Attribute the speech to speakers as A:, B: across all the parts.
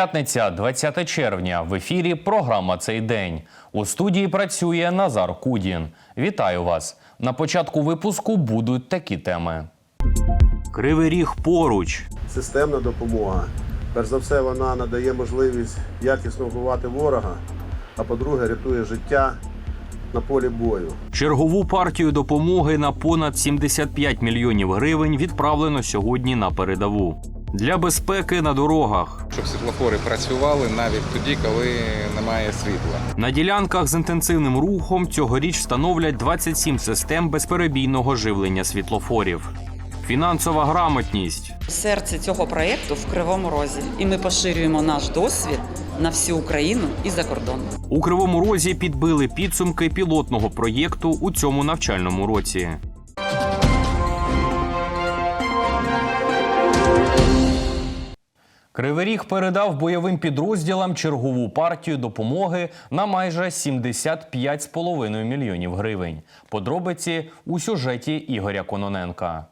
A: П'ятниця, 20 червня. В ефірі програма цей день. У студії працює Назар Кудін. Вітаю вас. На початку випуску будуть такі теми. Кривий ріг поруч.
B: системна допомога. Перш за все, вона надає можливість якісно вбивати ворога, а по-друге, рятує життя на полі бою.
A: Чергову партію допомоги на понад 75 мільйонів гривень відправлено сьогодні на передову. Для безпеки на дорогах.
C: щоб світлофори працювали навіть тоді, коли немає світла.
A: На ділянках з інтенсивним рухом цьогоріч встановлять 27 систем безперебійного живлення світлофорів. Фінансова грамотність.
D: Серце цього проєкту в Кривому Розі, і ми поширюємо наш досвід на всю Україну і за кордон.
A: У Кривому Розі підбили підсумки пілотного проєкту у цьому навчальному році. Кривий Ріг передав бойовим підрозділам чергову партію допомоги на майже 75,5 мільйонів гривень. Подробиці у сюжеті Ігоря Кононенка.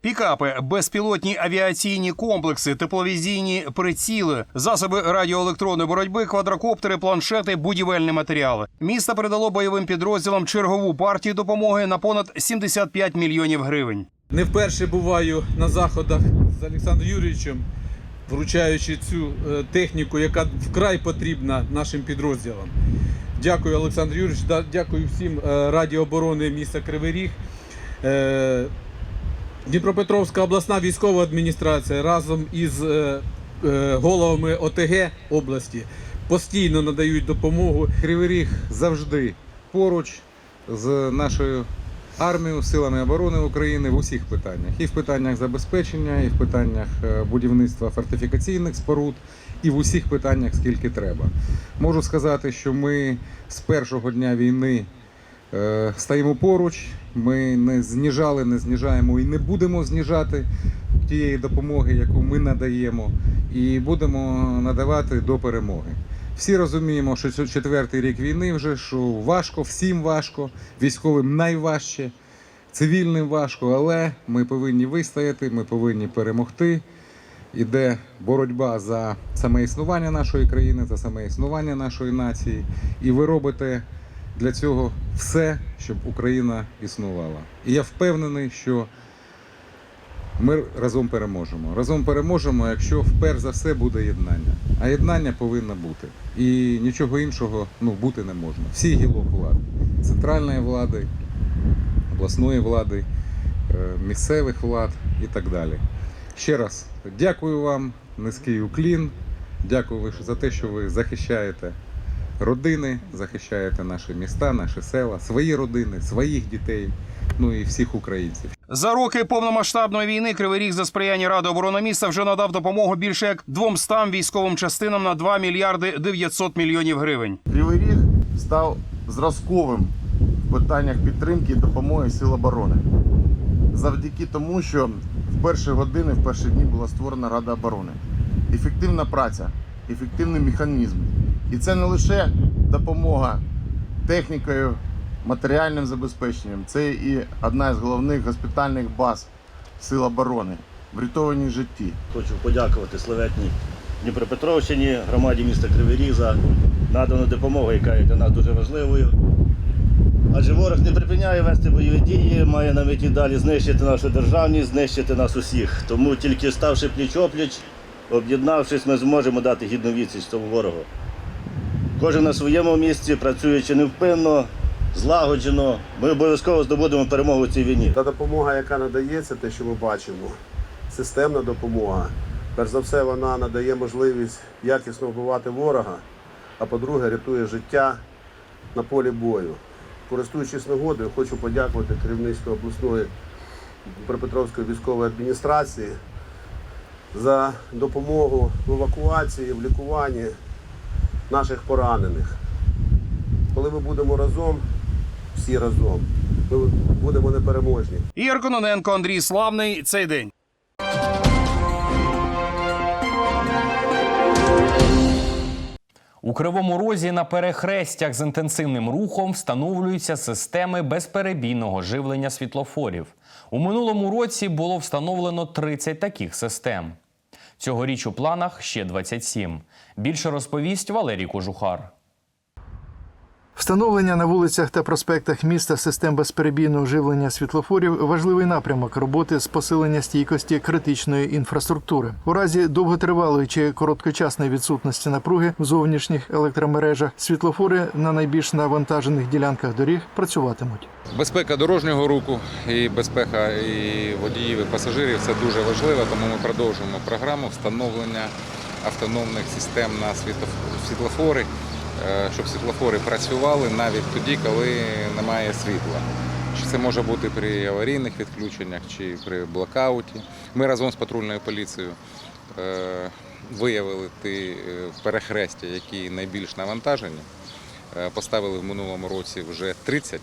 E: Пікапи, безпілотні авіаційні комплекси, тепловізійні приціли, засоби радіоелектронної боротьби, квадрокоптери, планшети, будівельні матеріали. Місто передало бойовим підрозділам чергову партію допомоги на понад 75 мільйонів гривень.
F: Не вперше буваю на заходах з Олександром Юрійовичем, вручаючи цю е, техніку, яка вкрай потрібна нашим підрозділам. Дякую, Олександр Юрійович, дякую всім е, Раді оборони міста Кривий Ріг. Е, Дніпропетровська обласна військова адміністрація разом із головами ОТГ області постійно надають допомогу.
G: Кривий Ріг завжди поруч з нашою армією, силами оборони України в усіх питаннях. І в питаннях забезпечення, і в питаннях е, будівництва фортифікаційних споруд, і в усіх питаннях скільки треба. Можу сказати, що ми з першого дня війни е, стаємо поруч. Ми не зніжали, не зніжаємо і не будемо зніжати тієї допомоги, яку ми надаємо, і будемо надавати до перемоги. Всі розуміємо, що це четвертий рік війни вже, що важко, всім важко, військовим найважче, цивільним важко, але ми повинні вистояти, ми повинні перемогти. Іде боротьба за саме існування нашої країни, за саме існування нашої нації. І ви робите для цього все, щоб Україна існувала. І я впевнений, що ми разом переможемо. Разом переможемо, якщо перш за все буде єднання. А єднання повинно бути. І нічого іншого ну, бути не можна. Всі гілок влади, центральної влади, обласної влади, е, місцевих влад і так далі. Ще раз дякую вам, низький уклін. Дякую за те, що ви захищаєте родини, захищаєте наші міста, наші села, свої родини, своїх дітей, ну і всіх українців.
E: За роки повномасштабної війни Кривий Ріг за сприяння Ради оборони міста вже надав допомогу більше як 200 військовим частинам на 2 мільярди 900 мільйонів гривень.
H: Кривий Ріг став зразковим в питаннях підтримки і допомоги сил оборони. Завдяки тому, що в перші години, в перші дні була створена Рада оборони. Ефективна праця, ефективний механізм. І це не лише допомога технікою, матеріальним забезпеченням, це і одна з головних госпітальних баз сил оборони, врятовані житті.
I: Хочу подякувати славетній Дніпропетровщині, громаді міста Кривий Ріг за надану допомогу, яка є для нас дуже важливою. Адже ворог не припиняє вести бойові дії, має на меті далі знищити нашу державність, знищити нас усіх. Тому тільки ставши пліч-опліч, об'єднавшись, ми зможемо дати гідну відсіч цьому ворогу. Кожен на своєму місці, працюючи невпинно, злагоджено, ми обов'язково здобудемо перемогу у цій війні.
B: Та допомога, яка надається, те, що ми бачимо, системна допомога. Перш за все, вона надає можливість якісно вбивати ворога, а по-друге, рятує життя на полі бою. Користуючись нагодою, хочу подякувати керівництву обласної Дніпропетровської військової адміністрації за допомогу в евакуації, в лікуванні наших поранених. Коли ми будемо разом, всі разом, ми будемо непереможні.
E: Ігор Кононенко, Андрій Славний. Цей день.
A: У Кривому Розі на перехрестях з інтенсивним рухом встановлюються системи безперебійного живлення світлофорів. У минулому році було встановлено 30 таких систем.
J: Цьогоріч у планах ще 27. Більше розповість Валерій Кожухар.
K: Встановлення на вулицях та проспектах міста систем безперебійного живлення світлофорів важливий напрямок роботи з посилення стійкості критичної інфраструктури. У разі довготривалої чи короткочасної відсутності напруги в зовнішніх електромережах світлофори на найбільш навантажених ділянках доріг працюватимуть.
G: Безпека дорожнього руху і безпека і водіїв, і пасажирів це дуже важливо, тому ми продовжуємо програму встановлення автономних систем на світлоф- світлофори, щоб світлофори працювали навіть тоді, коли немає світла. Чи це може бути при аварійних відключеннях, чи при блокауті. Ми разом з патрульною поліцією е, виявили ті е, перехрестя, які найбільш навантажені. Е, Поставили в минулому році вже 30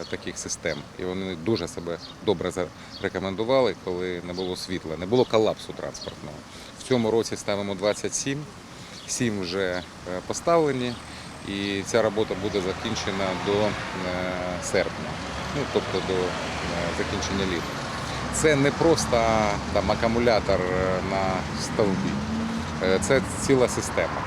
G: е, таких систем, і вони дуже себе добре зарекомендували, коли не було світла, не було колапсу транспортного. В цьому році ставимо 27, 7 вже е, поставлені, і ця робота буде закінчена до е, серпня, ну тобто до е, закінчення літа. Це не просто там акумулятор е, на стовбі, це ціла система.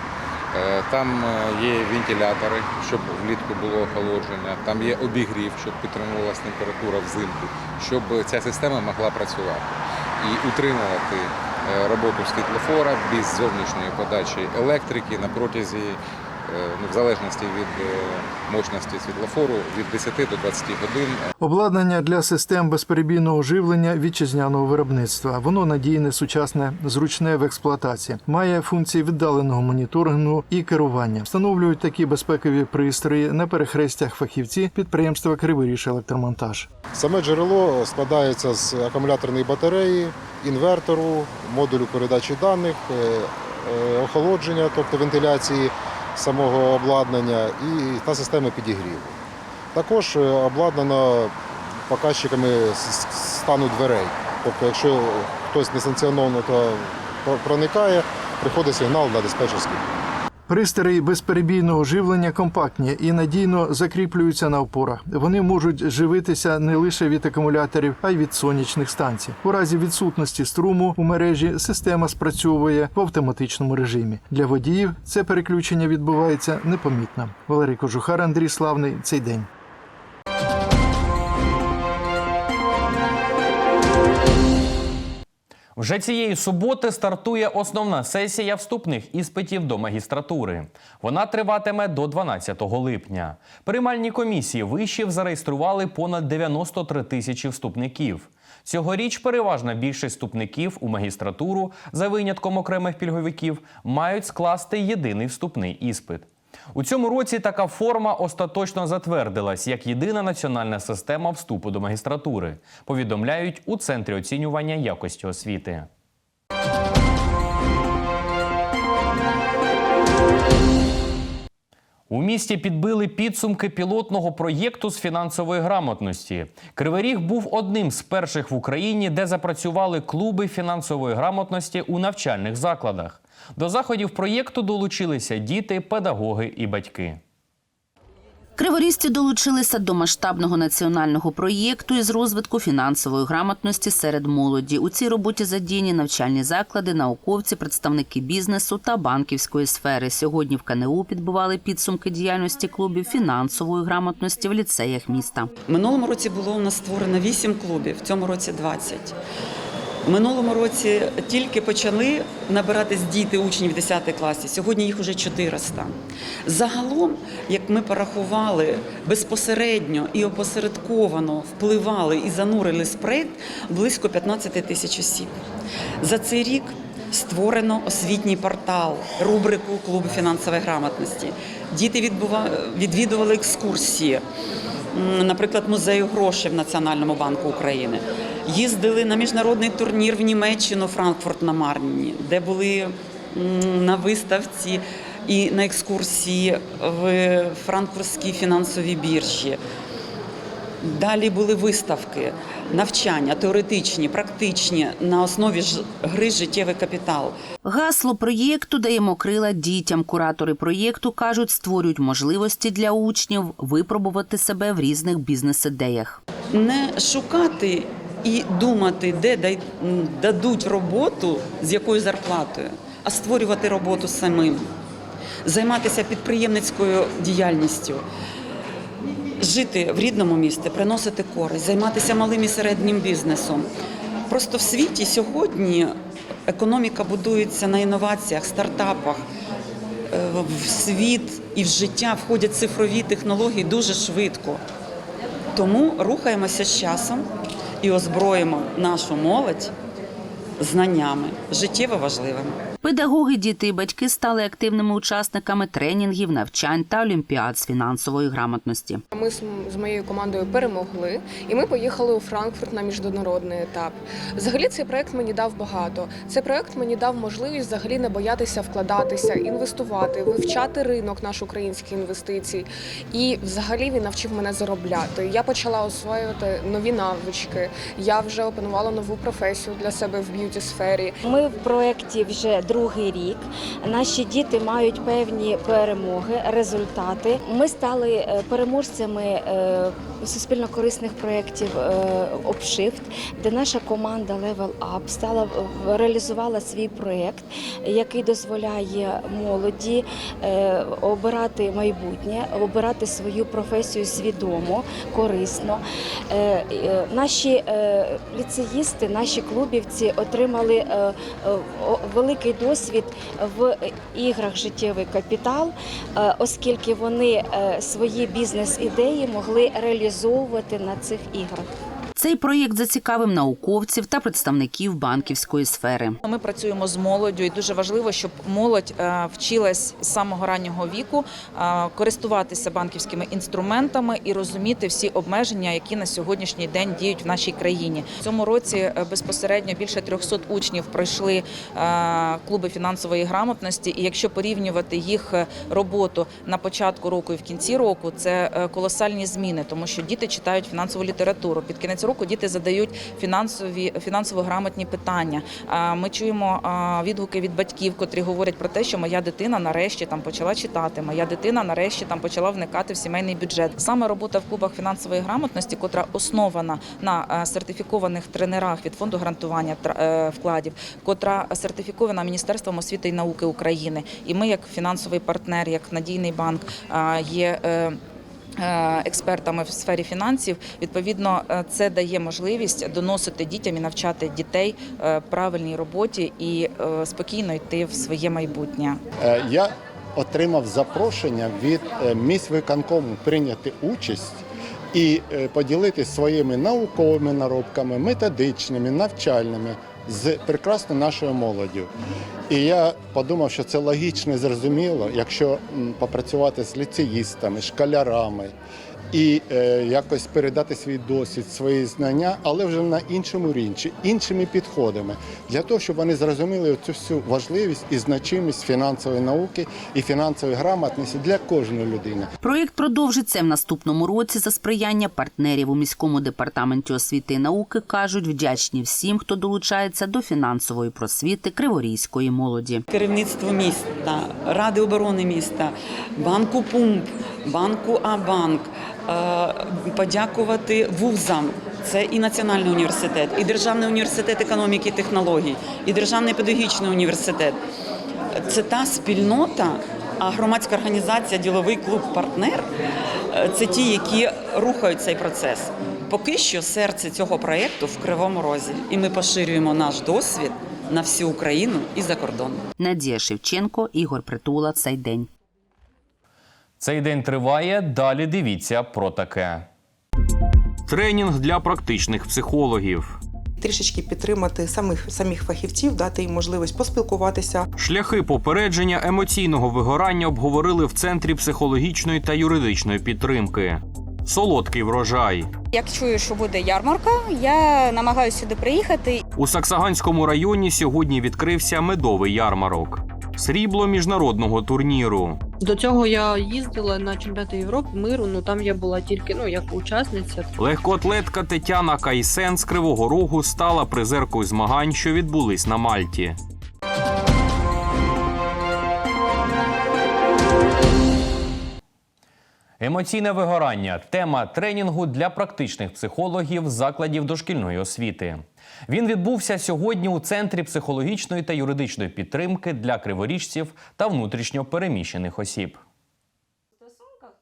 G: Там є вентилятори, щоб влітку було охолодження, там є обігрів, щоб підтримувалася температура взимку, щоб ця система могла працювати і утримувати роботу світлофора без зовнішньої подачі електрики на протязі, в залежності від е, мощності світлофору, від 10 до 20 годин
K: Обладнання для систем безперебійного живлення вітчизняного виробництва. Воно надійне, сучасне, зручне в експлуатації. Має функції віддаленого моніторингу і керування. Встановлюють такі безпекові пристрої на перехрестях фахівці підприємства Криворіж електромонтаж.
H: Саме джерело складається з акумуляторної батареї, інвертору, модулю передачі даних, е, е, охолодження, тобто вентиляції самого обладнання і та система підігріву. Також е, обладнано показчиками стану дверей. Тобто, якщо хтось несанкціоновано проникає, приходить сигнал на диспетчерський.
K: Пристрої безперебійного живлення компактні і надійно закріплюються на опорах. Вони можуть живитися не лише від акумуляторів, а й від сонячних станцій. У разі відсутності струму у мережі система спрацьовує в автоматичному режимі. Для водіїв це переключення відбувається непомітно. Валерій Кожухар, Андрій Славний. Цей день.
J: Вже цієї суботи стартує основна сесія вступних іспитів до магістратури. Вона триватиме до 12 липня. Приймальні комісії вишів зареєстрували понад 93 тисячі вступників. Цьогоріч переважна більшість вступників у магістратуру, за винятком окремих пільговиків, мають скласти єдиний вступний іспит. У цьому році така форма остаточно затвердилась як єдина національна система вступу до магістратури. Повідомляють у центрі оцінювання якості освіти. У місті підбили підсумки пілотного проєкту з фінансової грамотності. Кривий Ріг був одним з перших в Україні, де запрацювали клуби фінансової грамотності у навчальних закладах. До заходів проєкту долучилися діти, педагоги і батьки.
L: Криворізці долучилися до масштабного національного проєкту із розвитку фінансової грамотності серед молоді. У цій роботі задіяні навчальні заклади, науковці, представники бізнесу та банківської сфери. Сьогодні в КНУ підбивали підсумки діяльності клубів фінансової грамотності в ліцеях міста.
D: Минулому році було у нас створено 8 клубів, в цьому році 20. Минулому році тільки почали набиратись діти, учні в 10 класі. Сьогодні їх уже 400. Загалом, як ми порахували, безпосередньо і опосередковано впливали і занурились в проєкт близько 15 тисяч осіб. За цей рік створено освітній портал, рубрику клубу фінансової грамотності. Діти відвідували екскурсії наприклад, музею грошей в Національному банку України. Їздили на міжнародний турнір в Німеччину, Франкфурт на Марні, де були на виставці і на екскурсії в Франкфуртській фінансовій біржі. Далі були виставки, навчання теоретичні, практичні на основі ж- гри життєвий капітал.
L: Гасло проєкту даємо крила дітям. Куратори проєкту кажуть, створюють можливості для учнів випробувати себе в різних бізнес-ідеях.
D: не шукати і думати, де дадуть роботу, з якою зарплатою, а створювати роботу самим, займатися підприємницькою діяльністю, жити в рідному місті, приносити користь, займатися малим і середнім бізнесом. Просто в світі сьогодні економіка будується на інноваціях, стартапах. Е, В світ і в життя входять цифрові технології дуже швидко. Тому рухаємося з часом і озброїмо нашу молодь знаннями життєво важливими.
L: Педагоги, діти і батьки стали активними учасниками тренінгів, навчань та олімпіад з фінансової грамотності.
M: Ми з, моєю командою перемогли, і ми поїхали у Франкфурт на міжнародний етап. Взагалі цей проект мені дав багато. Цей проект мені дав можливість взагалі не боятися вкладатися, інвестувати, вивчати ринок наш український інвестицій. І взагалі він навчив мене заробляти. Я почала освоювати нові навички. Я вже опанувала нову професію для себе в б'юті сфері.
N: Ми в проєкті вже другий рік. Наші діти мають певні перемоги, результати. Ми стали е, переможцями е, суспільно-корисних проєктів е, Обшифт, де наша команда Level Up стала реалізувала свій проєкт, який дозволяє молоді е, обирати майбутнє, обирати свою професію свідомо, корисно. Е, Наші ліцеїсти, наші клубівці отримали великий досвід в іграх життєвий капітал, оскільки вони свої бізнес-ідеї могли реалізовувати на цих іграх.
L: Цей проєкт зацікавив науковців та представників банківської сфери.
A: Ми працюємо з молоддю, і дуже важливо, щоб молодь е, вчилась з самого раннього віку е, користуватися банківськими інструментами і розуміти всі обмеження, які на сьогоднішній день діють в нашій країні. В цьому році е, безпосередньо більше 300 учнів пройшли клуби фінансової грамотності. І якщо порівнювати їх роботу на початку року і в кінці року, це колосальні зміни, тому що діти читають фінансову літературу. Під кінець року діти задають фінансові фінансово грамотні питання. Ми чуємо відгуки від батьків, котрі говорять про те, що моя дитина нарешті там почала читати, моя дитина нарешті там почала вникати в сімейний бюджет. Саме робота в клубах фінансової грамотності, котра основана на е, сертифікованих тренерах від фонду гарантування е, вкладів, котра сертифікована Міністерством освіти і науки України. І ми, як фінансовий партнер, як надійний банк, є. Е, Експертами в сфері фінансів відповідно е, це дає можливість доносити дітям і навчати дітей е, правильній роботі і спокійно йти в своє майбутнє.
O: Я отримав запрошення від міськвиконкому прийняти участь і поділитися своїми науковими наробками, методичними, навчальними з прекрасно нашою молоддю. І я подумав, що це логічно і зрозуміло, якщо попрацювати з ліцеїстами, школярами і е, якось передати свій досвід, свої знання, але вже на іншому рівні, іншими підходами, для того, щоб вони зрозуміли цю всю важливість і значимість фінансової науки і фінансової грамотності для кожної людини.
L: Проєкт продовжиться в наступному році за сприяння партнерів у міському департаменті освіти і науки. кажуть, вдячні всім, хто долучається до фінансової просвіти криворізької молоді.
D: керівництву міста, Ради оборони міста, банку Пумп, банку Абанк, е, подякувати вузам. Це і Національний університет, і Державний університет економіки і технологій, і Державний педагогічний університет. Це та спільнота, а громадська організація, діловий клуб партнер е, це ті, які рухають цей процес. Поки що серце цього проєкту в Кривому Розі, і ми поширюємо наш досвід на всю Україну і за кордон.
L: Надія Шевченко, Ігор Притула. Цей день.
J: Цей день триває. Далі дивіться про таке. Тренінг для практичних психологів.
P: трішечки підтримати самих самих фахівців, дати їм можливість поспілкуватися.
J: Шляхи попередження емоційного вигорання обговорили в центрі психологічної та юридичної підтримки. Солодкий врожай.
Q: Як чую, що буде ярмарка, я намагаюся сюди приїхати.
J: У Саксаганському районі сьогодні відкрився медовий ярмарок. Срібло міжнародного турніру.
R: До цього я їздила на чемпіонати Європи миру. Ну там я була тільки ну як учасниця.
J: Легкоатлетка Тетяна Кайсен з Кривого Рогу стала призеркою змагань, що відбулись на Мальті. Емоційне вигорання тема тренінгу для практичних психологів закладів дошкільної освіти. Він відбувся сьогодні у центрі психологічної та юридичної підтримки для криворіжців та внутрішньо переміщених осіб.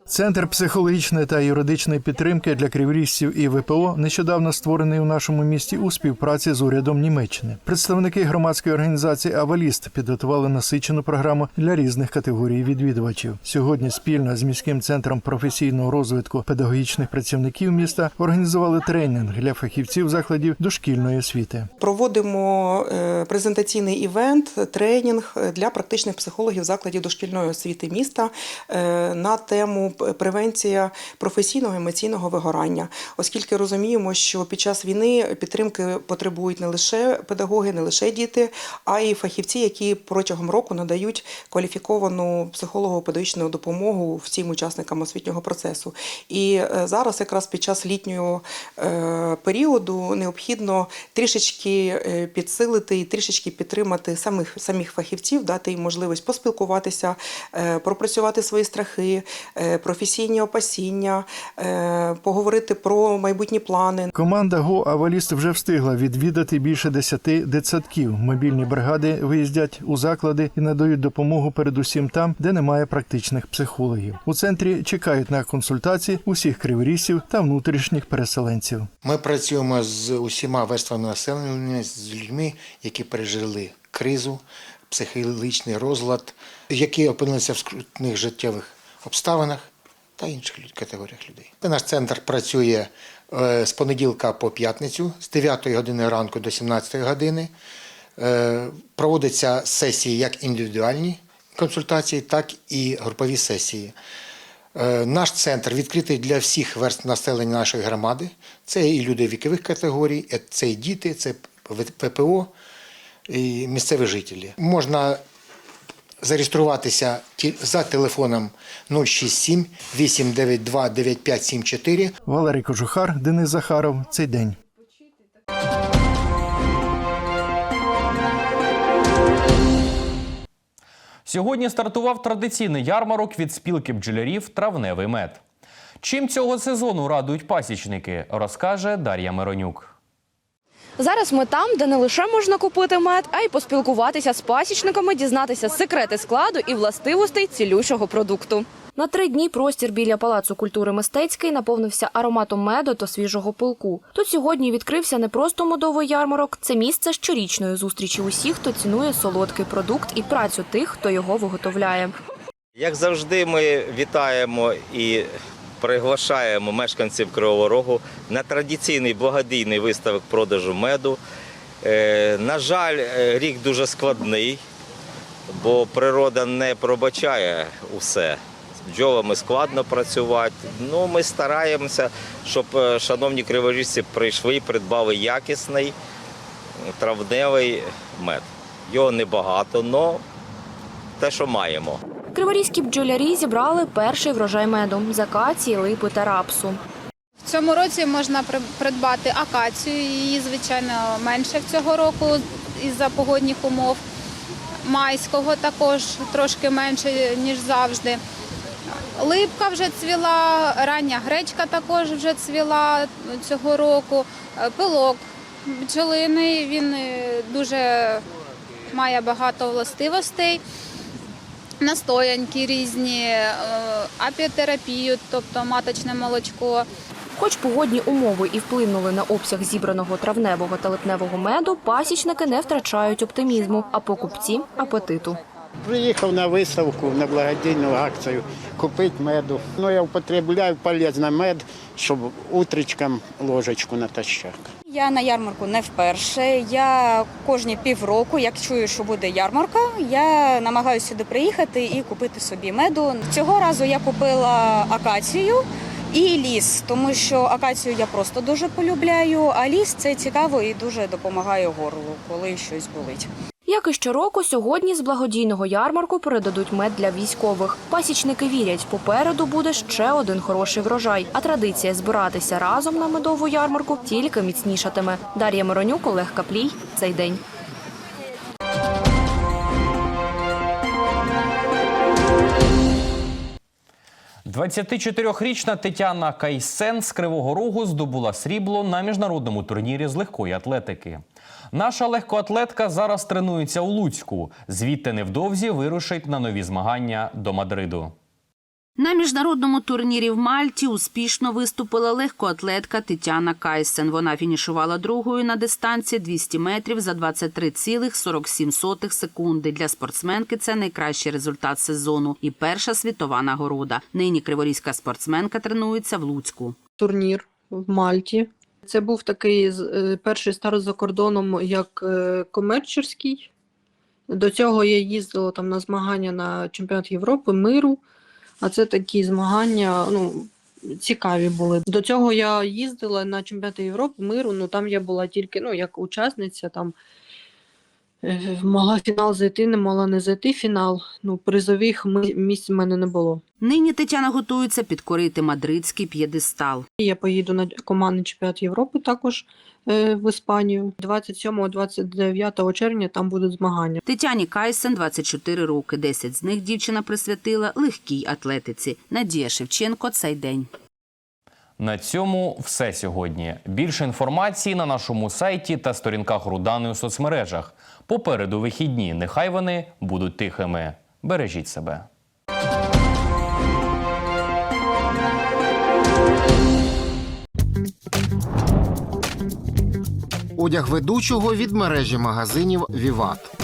K: Центр психологічної та юридичної підтримки для криворіжців і ВПО нещодавно створений у нашому місті у співпраці з урядом Німеччини. Представники громадської організації Аваліст підготували насичену програму для різних категорій відвідувачів. Сьогодні спільно з міським центром професійного розвитку педагогічних працівників міста організували тренінг для фахівців закладів дошкільної освіти.
P: Проводимо е, презентаційний івент, тренінг для практичних психологів закладів дошкільної освіти міста е, на тему превенція професійного емоційного вигорання, оскільки розуміємо, що під час війни підтримки потребують не лише педагоги, не лише діти, а й фахівці, які протягом року надають кваліфіковану психолого-педагогічну допомогу всім учасникам освітнього процесу. І е, зараз, якраз під час літнього е, періоду, необхідно трішечки е, підсилити і трішечки підтримати самих самих фахівців, дати їм можливість поспілкуватися, пропрацювати свої страхи, професійні опасіння, е, поговорити про майбутні плани.
K: Команда ГО Аваліст вже встигла відвідати більше десяти дитсадків. Мобільні бригади виїздять у заклади і надають допомогу передусім там, де немає практичних психологів. У центрі чекають на консультації усіх криворісів та внутрішніх переселенців.
S: Ми працюємо з усіма верствами населення, з людьми, які пережили кризу, психологічний розлад, які опинилися в скрутних життєвих обставинах та інших категоріях людей. Наш центр працює е, з понеділка по п'ятницю, з 9 години ранку до 17 години. Е, Проводяться сесії як індивідуальні консультації, так і групові сесії. Е, Наш центр відкритий для всіх верств населення нашої громади. Це і люди вікових категорій, це і діти, це ППО, і місцеві жителі. Можна зареєструватися ті- за телефоном 067 892 9574
K: Валерій Кожухар, Денис Захаров. Цей день.
J: Сьогодні стартував традиційний ярмарок від спілки бджолярів Травневий мед. Чим цього сезону радують пасічники, розкаже Дар'я Миронюк.
T: Зараз ми там, де не лише можна купити мед, а й поспілкуватися з пасічниками, дізнатися секрети складу і властивостей цілющого продукту. На три дні простір біля палацу культури мистецький наповнився ароматом меду та свіжого пилку. Тут сьогодні відкрився не просто медовий ярмарок, це місце щорічної зустрічі усіх, хто цінує солодкий продукт і працю тих, хто його виготовляє.
U: Як завжди, ми вітаємо і приглашаємо мешканців Кривого Рогу на традиційний благодійний виставок продажу меду. Е, на жаль, е, рік дуже складний, бо природа не пробачає усе. З бджолами складно працювати. Ну, ми стараємося, щоб е, шановні криворіжці прийшли і придбали якісний травневий мед. Його небагато, але те, що маємо.
T: Криворізькі бджолярі зібрали перший врожай меду з акації, липи та рапсу.
V: В цьому році можна придбати акацію, її, звичайно, менше в цього року із-за погодних умов. Майського також трошки менше, ніж завжди. Липка вже цвіла, рання гречка також вже цвіла цього року. Пилок бджолиний, він е, дуже має багато властивостей. Настоянки різні, е, апітерапію, тобто маточне молочко.
T: Хоч погодні умови і вплинули на обсяг зібраного травневого та липневого меду, пасічники не втрачають оптимізму, а покупці апетиту.
W: Приїхав на виставку на благодійну акцію купити меду. Ну, я употребляю полезний мед, щоб утречком ложечку натощак.
Q: Я на ярмарку не вперше. Я кожні півроку, як чую, що буде ярмарка, я намагаюся сюди приїхати і купити собі меду. Цього разу я купила акацію і ліс, тому що акацію я просто дуже полюбляю, а ліс це цікаво і дуже допомагає горлу, коли щось болить.
T: Як і щороку, сьогодні з благодійного ярмарку передадуть мед для військових. Пасічники вірять, попереду буде ще один хороший врожай. А традиція збиратися разом на медову ярмарку тільки міцнішатиме. Дар'я Миронюк, Олег Каплій. Цей день.
J: 24-річна Тетяна Кайсен з Кривого Рогу здобула срібло на міжнародному турнірі з легкої атлетики. Наша легкоатлетка зараз тренується у Луцьку. Звідти невдовзі вирушить на нові змагання до Мадриду.
L: На міжнародному турнірі в Мальті успішно виступила легкоатлетка Тетяна Кайсен. Вона фінішувала другою на дистанції 200 метрів за 23,47 секунди. Для спортсменки це найкращий результат сезону і перша світова нагорода. Нині криворізька спортсменка тренується в Луцьку.
R: Турнір в Мальті. Це був такий е, перший старт за кордоном як е, комерчерський. До цього я їздила там на змагання на чемпіонат Європи, миру. А це такі змагання, ну, цікаві були. До цього я їздила на чемпіонат Європи, миру, ну там я була тільки ну, як учасниця, там могла фінал зайти, не могла не зайти фінал. Ну, призових місць в мене не було.
L: Нині Тетяна готується підкорити мадридський п'єдестал.
R: Я поїду на командний чемпіонат Європи також е, в Іспанію. 27-29 червня там будуть змагання.
L: Тетяні Кайсен 24 роки. 10 з них дівчина присвятила легкій атлетиці. Надія Шевченко цей день.
J: На цьому все сьогодні. Більше інформації на нашому сайті та сторінках Рудани у соцмережах. Попереду вихідні. Нехай вони будуть тихими. Бережіть себе.
X: Одяг ведучого від мережі магазинів Віват.